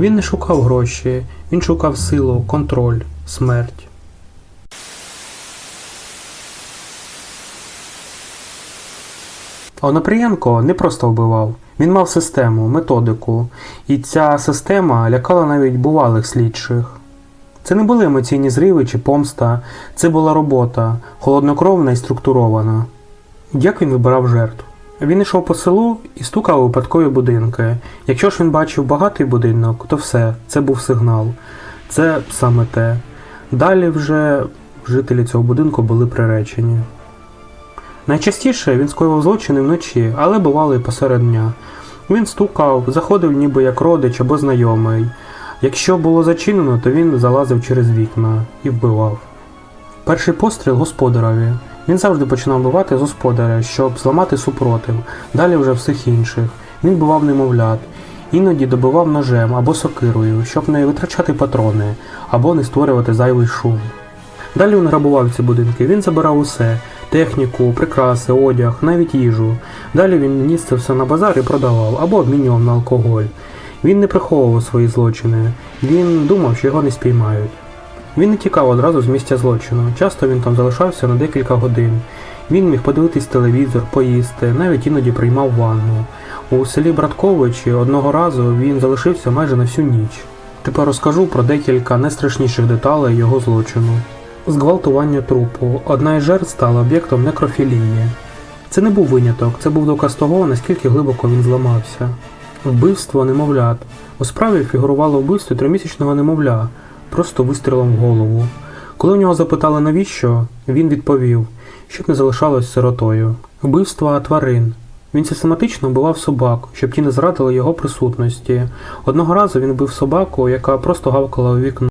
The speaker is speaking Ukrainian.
Він не шукав гроші, він шукав силу, контроль, смерть. Онопрієнко не просто вбивав, він мав систему, методику, і ця система лякала навіть бувалих слідчих. Це не були емоційні зриви чи помста, це була робота, холоднокровна і структурована. Як він вибирав жертв? Він йшов по селу і стукав випадкові будинки. Якщо ж він бачив багатий будинок, то все, це був сигнал. Це саме те. Далі вже жителі цього будинку були приречені. Найчастіше він скоював злочини вночі, але бувало і посеред дня. Він стукав, заходив ніби як родич або знайомий. Якщо було зачинено, то він залазив через вікна і вбивав. Перший постріл господареві. Він завжди починав вбивати з господаря, щоб зламати супротив, далі вже всіх інших. Він бував немовлят, іноді добивав ножем або сокирою, щоб не витрачати патрони, або не створювати зайвий шум. Далі він грабував ці будинки, він забирав усе техніку, прикраси, одяг, навіть їжу. Далі він ніс це все на базар і продавав або обмінював на алкоголь. Він не приховував свої злочини, він думав, що його не спіймають. Він не тікав одразу з місця злочину. Часто він там залишався на декілька годин. Він міг подивитись телевізор, поїсти, навіть іноді приймав ванну. У селі Братковичі одного разу він залишився майже на всю ніч. Тепер розкажу про декілька найстрашніших деталей його злочину. Зґвалтування трупу. Одна із жертв стала об'єктом некрофілії. Це не був виняток, це був доказ того, наскільки глибоко він зламався. Вбивство немовлят. У справі фігурувало вбивство тримісячного немовля, просто вистрілом в голову. Коли в нього запитали навіщо, він відповів, щоб не залишалось сиротою. Вбивства тварин. Він систематично вбивав собак, щоб ті не зрадили його присутності. Одного разу він вбив собаку, яка просто гавкала у вікно.